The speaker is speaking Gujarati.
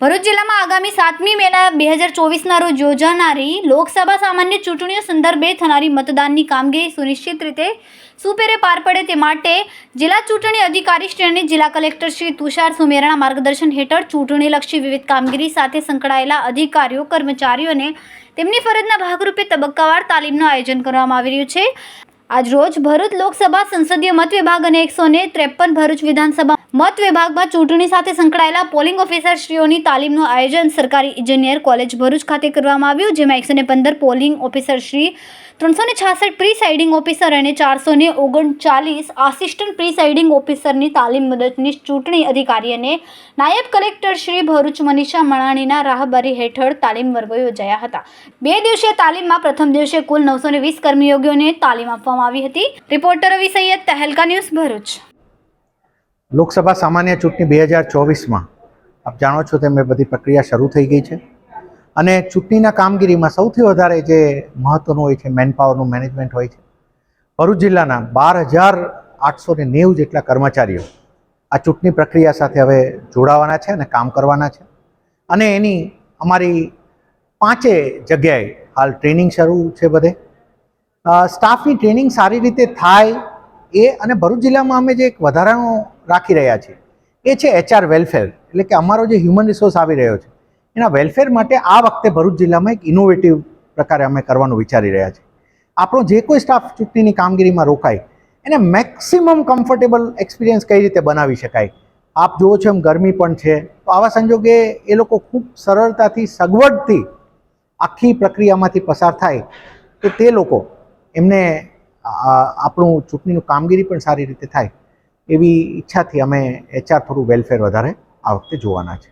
ભરૂચ જિલ્લામાં આગામી સાતમી મેના બે હજાર ચોવીસના રોજ યોજાનારી લોકસભા સામાન્ય ચૂંટણીઓ સંદર્ભે થનારી મતદાનની કામગીરી સુનિશ્ચિત રીતે સુપેરે પાર પડે તે માટે જિલ્લા ચૂંટણી અધિકારી શ્રેણી જિલ્લા કલેક્ટર શ્રી તુષાર સુમેરાના માર્ગદર્શન હેઠળ ચૂંટણીલક્ષી વિવિધ કામગીરી સાથે સંકળાયેલા અધિકારીઓ કર્મચારીઓને તેમની ફરજના ભાગરૂપે તબક્કાવાર તાલીમનું આયોજન કરવામાં આવી રહ્યું છે. આજરોજ ભરૂચ લોકસભા સંસદીય મત વિભાગ અને એકસો ને ત્રેપન ભરૂચ વિધાનસભા મત વિભાગમાં ચૂંટણી સાથે સંકળાયેલા પોલિંગ ઓફિસરશ્રીઓની તાલીમનું આયોજન સરકારી ઇજનેર કોલેજ ભરૂચ ખાતે કરવામાં આવ્યું, જેમાં એકસો ને પંદર પોલિંગ ઓફિસરશ્રી ત્રણસો ને છાસઠ પ્રિસાઇડિંગ ઓફિસર અને ચારસો ને ઓગણચાલીસ આસિસ્ટન્ટ પ્રિસાઇડિંગ ઓફિસરની તાલીમ મદદનીશ ચૂંટણી અધિકારી અને નાયબ કલેક્ટર શ્રી ભરૂચ મનીષા મણાણીના રાહબરી હેઠળ તાલીમ વર્ગો યોજાયા હતા. બે દિવસીય તાલીમમાં પ્રથમ દિવસે કુલ નવસો ને વીસ કર્મયોગીઓને તાલીમ આપવામાં આવી હતી. Reporter Ravi Saiyad Tehelka news Bharuch. Lok Sabha સામાન્ય ચૂંટણી બે હજાર ચોવીસમાં. આપ જાણો છો તેમ બધી પ્રક્રિયા શરૂ થઈ ગઈ છે. અને ચૂંટણીના કામગીરીમાં સૌથી વધારે જે મહત્ત્વનું હોય છે મેનપાવરનું મેનેજમેન્ટ હોય છે, ભરૂચ જિલ્લાના બાર હજાર આઠસો ને નેવું જેટલા કર્મચારીઓ આ ચૂંટણી પ્રક્રિયા સાથે હવે જોડાવાના છે અને કામ કરવાના છે. અને એની અમારી પાંચે જગ્યાએ હાલ ટ્રેનિંગ શરૂ છે બધે. સ્ટાફની ટ્રેનિંગ સારી રીતે થાય એ અને ભરૂચ જિલ્લામાં અમે જે એક વધારાનું રાખી રહ્યા છીએ એ છે એચઆર વેલફેર એટલે કે અમારો જે હ્યુમન રિસોર્સ આવી રહ્યો છે. એના વેલફેર માટે આ વખતે ભરૂચ જિલ્લામાં એક ઇનોવેટિવ પ્રકારે અમે કરવાનું વિચારી રહ્યા છીએ. આપણો જે કોઈ સ્ટાફ ચૂંટણીની કામગીરીમાં રોકાય, એને મેક્સિમમ કમ્ફર્ટેબલ એક્સપિરિયન્સ કઈ રીતે બનાવી શકાય? આપ જુઓ છો એમ ગરમી પણ છે. તો આવા સંજોગે એ લોકો ખૂબ સરળતાથી, સગવડથી આખી પ્રક્રિયામાંથી પસાર થાય તો તે લોકો એમને આપણું ચૂંટણીનું કામગીરી પણ સારી રીતે થાય એવી ઈચ્છાથી અમે એચઆર થોડું વેલફેર વધારે આ વખતે જોવાના છે.